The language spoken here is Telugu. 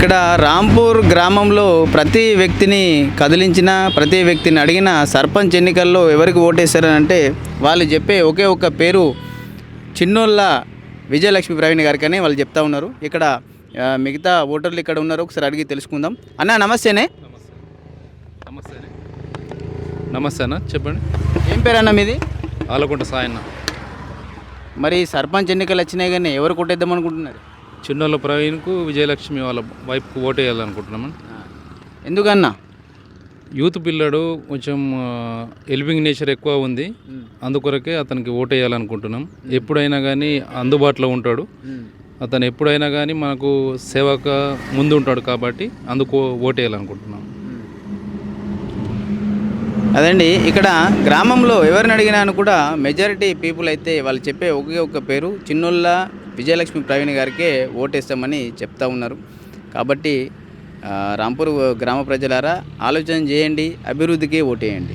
ఇక్కడ రాంపూర్ గ్రామంలో ప్రతి వ్యక్తిని కదిలించిన ప్రతి వ్యక్తిని అడిగిన సర్పంచ్ ఎన్నికల్లో ఎవరికి ఓటేశారని అంటే వాళ్ళు చెప్పే ఒకే ఒక్క పేరు చిన్నోళ్ళ విజయలక్ష్మి ప్రవీణ్ గారికి అని వాళ్ళు చెప్తా ఉన్నారు. ఇక్కడ మిగతా ఓటర్లు ఇక్కడ ఉన్నారు. ఒకసారి అడిగి తెలుసుకుందాం. అన్న నమస్తేనే. నమస్తే నమస్తే అన్న చెప్పండి. ఏం పేరు అన్న మీది? ఆలకుంట సాయన్న. మరి సర్పంచ్ ఎన్నికలు వచ్చినాయి కానీ ఎవరు కొట్టేద్దాం అనుకుంటున్నారు? చిన్నోళ్ళ ప్రవీణ్కు విజయలక్ష్మి వాళ్ళ వైపుకు ఓటు వేయాలనుకుంటున్నాము ఎందుకన్నా? యూత్ పిల్లడు కొంచెం హెల్పింగ్ నేచర్ ఎక్కువ ఉంది. అందుకొరకే అతనికి ఓటు వేయాలనుకుంటున్నాం ఎప్పుడైనా కానీ అందుబాటులో ఉంటాడు. అతను ఎప్పుడైనా కానీ మనకు సేవక ముందు ఉంటాడు కాబట్టి అందుకు ఓటు వేయాలనుకుంటున్నాం అదండి ఇక్కడ గ్రామంలో ఎవరిని అడిగినా కూడా మెజారిటీ పీపుల్ అయితే వాళ్ళు చెప్పే ఒకే ఒక్క పేరు చిన్నోళ్ళ విజయలక్ష్మి ప్రవీణ్ గారికే ఓటేస్తామని చెప్తా ఉన్నారు. కాబట్టి రాంపూర్ గ్రామ ప్రజలారా ఆలోచన చేయండి అభివృద్ధికి ఓటేయండి.